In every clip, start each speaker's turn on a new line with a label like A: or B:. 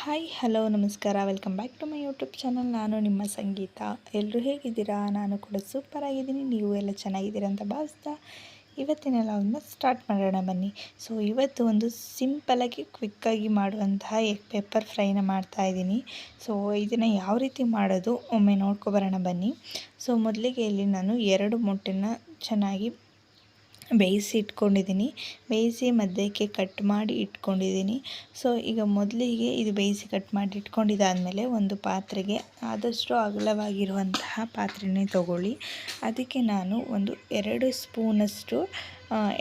A: Hi, hello, ನಮಸ್ಕಾರ. Welcome back to my YouTube channel. ನಾನು ನಿಮ್ಮ ಸಂಗೀತ. ಎಲ್ಲರೂ ಹೇಗಿದ್ದೀರಾ? ನಾನು ಕೂಡ ಸೂಪರ್ ಆಗಿದ್ದೀನಿ. ನೀವು ಎಲ್ಲ ಚೆನ್ನಾಗಿದ್ದೀರಾ ಅಂತ ಭಾವಿಸ್ತಾ ಇವತ್ತಿನ ಲಾಗ್ನ ಸ್ಟಾರ್ಟ್ ಮಾಡೋಣ ಬನ್ನಿ. ಸೊ, ಇವತ್ತು ಒಂದು ಸಿಂಪಲಾಗಿ ಕ್ವಿಕ್ಕಾಗಿ ಮಾಡುವಂತಹ ಎಗ್ ಪೇಪರ್ ಫ್ರೈನ ಮಾಡ್ತಾ ಇದ್ದೀನಿ. ಸೊ, ಇದನ್ನು ಯಾವ ರೀತಿ ಮಾಡೋದು? ಒಮ್ಮೆ ನೋಡ್ಕೊಬರೋಣ ಬನ್ನಿ. ಸೊ, ಮೊದಲಿಗೆ ಇಲ್ಲಿ ನಾನು ಎರಡು ಮೊಟ್ಟೆನ ಚೆನ್ನಾಗಿ ಬೇಯಿಸಿ ಇಟ್ಕೊಂಡಿದ್ದೀನಿ. ಬೇಯಿಸಿ ಮಧ್ಯಕ್ಕೆ ಕಟ್ ಮಾಡಿ ಇಟ್ಕೊಂಡಿದ್ದೀನಿ. ಸೊ ಈಗ ಮೊದಲಿಗೆ ಇದು ಬೇಯಿಸಿ ಕಟ್ ಮಾಡಿ ಇಟ್ಕೊಂಡಿದ್ದಾದಮೇಲೆ ಒಂದು ಪಾತ್ರೆಗೆ ಆದಷ್ಟು ಅಗಲವಾಗಿರುವಂತಹ ಪಾತ್ರೆನೇ ತಗೊಳ್ಳಿ. ಅದಕ್ಕೆ ನಾನು ಒಂದು ಎರಡು ಸ್ಪೂನಷ್ಟು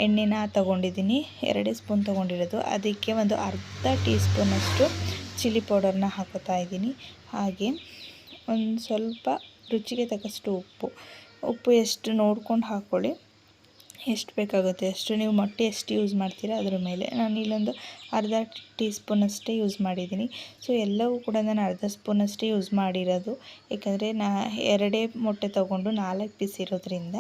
A: ಎಣ್ಣೆನ ತಗೊಂಡಿದ್ದೀನಿ. ಎರಡು ಸ್ಪೂನ್ ತೊಗೊಂಡಿರೋದು. ಅದಕ್ಕೆ ಒಂದು ಅರ್ಧ ಟೀ ಸ್ಪೂನಷ್ಟು ಚಿಲ್ಲಿ ಪೌಡರ್ನ ಹಾಕೋತಾ ಇದ್ದೀನಿ. ಹಾಗೆ ಒಂದು ಸ್ವಲ್ಪ ರುಚಿಗೆ ತಕ್ಕಷ್ಟು ಉಪ್ಪು. ಉಪ್ಪು ಎಷ್ಟು ನೋಡ್ಕೊಂಡು ಹಾಕ್ಕೊಳ್ಳಿ ಎಷ್ಟು ಬೇಕಾಗುತ್ತೆ ಅಷ್ಟು ನೀವು ಮೊಟ್ಟೆ ಎಷ್ಟು ಯೂಸ್ ಮಾಡ್ತೀರಾ ಅದ್ರ ಮೇಲೆ. ನಾನು ಇಲ್ಲೊಂದು ಅರ್ಧ ಟೀ ಸ್ಪೂನಷ್ಟೇ ಯೂಸ್ ಮಾಡಿದ್ದೀನಿ. ಸೊ ಎಲ್ಲವೂ ಕೂಡ ನಾನು ಅರ್ಧ ಸ್ಪೂನಷ್ಟೇ ಯೂಸ್ ಮಾಡಿರೋದು. ಏಕೆಂದರೆ ನಾ ಎರಡೇ ಮೊಟ್ಟೆ ತೊಗೊಂಡು ನಾಲ್ಕು ಪೀಸ್ ಇರೋದ್ರಿಂದ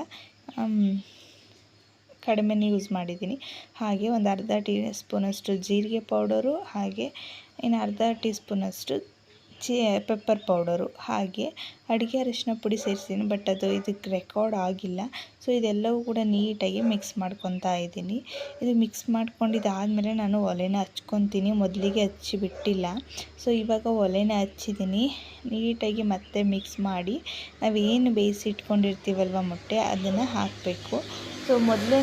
A: ಕಡಿಮೆನೇ ಯೂಸ್ ಮಾಡಿದ್ದೀನಿ. ಹಾಗೆ ಒಂದು ಅರ್ಧ ಟೀ ಸ್ಪೂನಷ್ಟು ಜೀರಿಗೆ ಪೌಡರು, ಹಾಗೆ ಇನ್ನು ಅರ್ಧ ಟೀ ಸ್ಪೂನಷ್ಟು ಚಿ, ಪೆಪ್ಪರ್ ಪೌಡರು, ಹಾಗೆ ಅಡುಗೆ ಅರಿಶಿನ ಪುಡಿ ಸೇರಿಸಿದ್ದೀನಿ ಬಟ್ ಅದು ಇದಕ್ಕೆ ರೆಕಾರ್ಡ್ ಆಗಿಲ್ಲ. ಸೊ ಇದೆಲ್ಲವೂ ಕೂಡ ನೀಟಾಗಿ ಮಿಕ್ಸ್ ಮಾಡ್ಕೊತಾ ಇದ್ದೀನಿ. ಇದು ಮಿಕ್ಸ್ ಮಾಡ್ಕೊಂಡಿದ್ದಾದಮೇಲೆ ನಾನು ಒಲೆನ ಹಚ್ಕೊತೀನಿ. ಮೊದಲಿಗೆ ಹಚ್ಚಿಬಿಟ್ಟಿಲ್ಲ. ಸೊ ಇವಾಗ ಒಲೆನ ಹಚ್ಚಿದ್ದೀನಿ. ನೀಟಾಗಿ ಮತ್ತೆ ಮಿಕ್ಸ್ ಮಾಡಿ. ನಾವೇನು ಬೇಯಿಸಿಟ್ಕೊಂಡಿರ್ತೀವಲ್ವ ಮೊಟ್ಟೆ, ಅದನ್ನು ಹಾಕಬೇಕು. ಸೊ ಮೊದಲೇ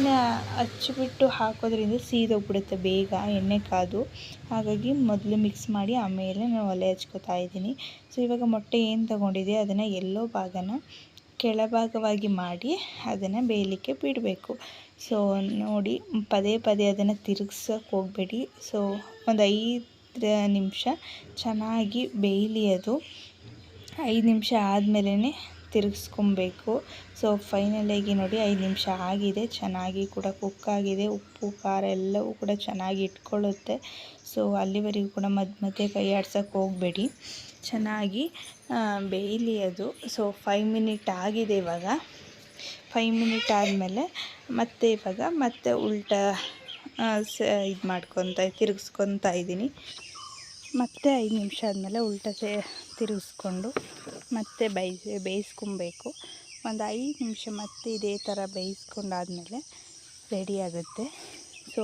A: ಹಚ್ಚಿಬಿಟ್ಟು ಹಾಕೋದ್ರಿಂದ ಸೀದೋಗ್ಬಿಡುತ್ತೆ ಬೇಗ, ಎಣ್ಣೆ ಕಾದು. ಹಾಗಾಗಿ ಮೊದಲು ಮಿಕ್ಸ್ ಮಾಡಿ ಆಮೇಲೆ ನಾನು ಒಲೆ ಹಚ್ಕೋತಾ ಇದ್ದೀನಿ. ಸೊ ಇವಾಗ ಮೊಟ್ಟೆ ಏನು ತೊಗೊಂಡಿದೆ ಅದನ್ನು ಎಲ್ಲೋ ಭಾಗನ ಕೆಳಭಾಗವಾಗಿ ಮಾಡಿ ಅದನ್ನು ಬೇಯಲಿಕ್ಕೆ ಬಿಡಬೇಕು. ಸೊ ನೋಡಿ, ಪದೇ ಪದೇ ಅದನ್ನು ತಿರುಗ್ಸೋಕೆ ಹೋಗಬೇಡಿ. ಸೊ ಒಂದು ಐದು ನಿಮಿಷ ಚೆನ್ನಾಗಿ ಬೇಯಲಿ ಅದು. ಐದು ನಿಮಿಷ ಆದಮೇಲೆ ತಿರುಗಿಸ್ಕೊಬೇಕು. ಸೊ ಫೈನಲಾಗಿ ನೋಡಿ ಐದು ನಿಮಿಷ ಆಗಿದೆ. ಚೆನ್ನಾಗಿ ಕೂಡ ಕುಕ್ ಆಗಿದೆ. ಉಪ್ಪು, ಖಾರ ಎಲ್ಲವೂ ಕೂಡ ಚೆನ್ನಾಗಿ ಇಟ್ಕೊಳ್ಳುತ್ತೆ. ಸೊ ಅಲ್ಲಿವರೆಗೂ ಕೂಡ ಮಧ್ಯ ಮಧ್ಯೆ ಕೈ ಆಡ್ಸೋಕ್ಕೆ ಹೋಗಬೇಡಿ. ಚೆನ್ನಾಗಿ ಬೇಯಲಿ ಅದು ಸೊ ಫೈವ್ ಮಿನಿಟ್ ಆಗಿದೆ ಇವಾಗ. ಫೈವ್ ಮಿನಿಟ್ ಆದಮೇಲೆ ಮತ್ತೆ ಇವಾಗ ಮತ್ತೆ ಉಲ್ಟಾ ಸ ಇದು ಮಾಡ್ಕೊತ ತಿರುಗಿಸ್ಕೊತಾ ಇದ್ದೀನಿ. ಮತ್ತೆ ಐದು ನಿಮಿಷ ಆದಮೇಲೆ ಉಲ್ಟ ತಿರುಗಿಸ್ಕೊಂಡು ಮತ್ತೆ ಬೇಯಿಸಿ ಬೇಯಿಸ್ಕೊಬೇಕು. ಒಂದು ಐದು ನಿಮಿಷ ಮತ್ತೆ ಇದೇ ಥರ ಬೇಯಿಸ್ಕೊಂಡಾದಮೇಲೆ ರೆಡಿ ಆಗುತ್ತೆ. ಸೊ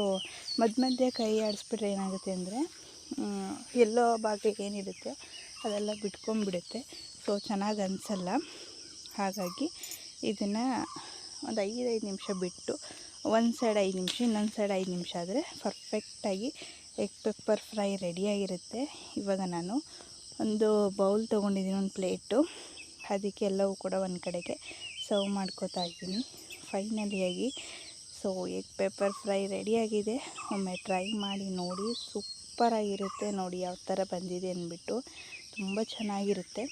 A: ಮಧ್ಯ ಮಧ್ಯೆ ಕೈ ಆಡಿಸ್ಬಿಟ್ರೆ ಏನಾಗುತ್ತೆ ಅಂದರೆ ಎಲ್ಲೋ ಭಾಗ ಏನಿರುತ್ತೆ ಅದೆಲ್ಲ ಬಿಟ್ಕೊಂಡ್ಬಿಡುತ್ತೆ. ಸೊ, ಚೆನ್ನಾಗಿ ಅನಿಸಲ್ಲ. ಹಾಗಾಗಿ ಇದನ್ನು ಒಂದು ಐದೈದು ನಿಮಿಷ ಬಿಟ್ಟು, ಒಂದು ಸೈಡ್ ಐದು ನಿಮಿಷ, ಇನ್ನೊಂದು ಸೈಡ್ ಐದು ನಿಮಿಷ ಆದರೆ ಪರ್ಫೆಕ್ಟಾಗಿ ಎಗ್ ಪೆಪ್ಪರ್ ಫ್ರೈ ರೆಡಿಯಾಗಿರುತ್ತೆ ಇವಾಗ ನಾನು ಒಂದು ಬೌಲ್ ತೊಗೊಂಡಿದ್ದೀನಿ, ಒಂದು ಪ್ಲೇಟು. ಅದಕ್ಕೆ ಎಲ್ಲವೂ ಕೂಡ ಒಂದು ಕಡೆಗೆ ಸರ್ವ್ ಮಾಡ್ಕೋತಾ ಇದ್ದೀನಿ. ಫೈನಲಿಯಾಗಿ ಸೊ, ಎಗ್ ಪೆಪ್ಪರ್ ಫ್ರೈ ರೆಡಿಯಾಗಿದೆ ಒಮ್ಮೆ ಟ್ರೈ ಮಾಡಿ ನೋಡಿ. ಸೂಪರಾಗಿರುತ್ತೆ ನೋಡಿ ಯಾವ ಥರ ಬಂದಿದೆ ಅಂದ್ಬಿಟ್ಟು. ತುಂಬ ಚೆನ್ನಾಗಿರುತ್ತೆ.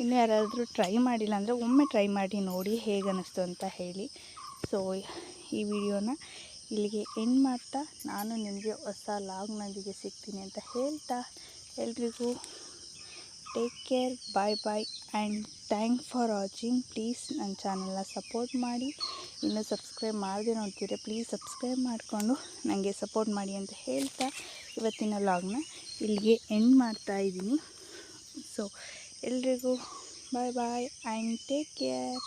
A: ಇನ್ನು ಯಾರಾದರೂ ಟ್ರೈ ಮಾಡಿಲ್ಲ ಅಂದರೆ ಒಮ್ಮೆ ಟ್ರೈ ಮಾಡಿ ನೋಡಿ ಹೇಗೆ ಅನ್ನಿಸ್ತು ಅಂತ ಹೇಳಿ. ಸೊ, ಈ ವಿಡಿಯೋನ ಇಲ್ಲಿಗೆ ಎಂಡ್ ಮಾಡ್ತಾ ನಾನು ನಿಮಗೆ ಹೊಸ ಲಾಗ್ನೊಂದಿಗೆ ಸಿಗ್ತೀನಿ ಅಂತ ಹೇಳ್ತಾ ಎಲ್ರಿಗೂ take care bye bye and thank for watching please ನನ್ನ ಚಾನಲ್ನ ಸಪೋರ್ಟ್ ಮಾಡಿ. ಇನ್ನೂ ಸಬ್ಸ್ಕ್ರೈಬ್ ಮಾಡದೆ ನೋಡ್ತೀರ ಪ್ಲೀಸ್ ಸಬ್ಸ್ಕ್ರೈಬ್ ಮಾಡಿಕೊಂಡು ನನಗೆ ಸಪೋರ್ಟ್ ಮಾಡಿ ಅಂತ ಹೇಳ್ತಾ ಇವತ್ತಿನ ಲಾಗ್ನ ಇಲ್ಲಿಗೆ ಎಂಡ್ ಮಾಡ್ತಾ ಇದ್ದೀನಿ. ಸೊ ಎಲ್ರಿಗೂ bye bye and take care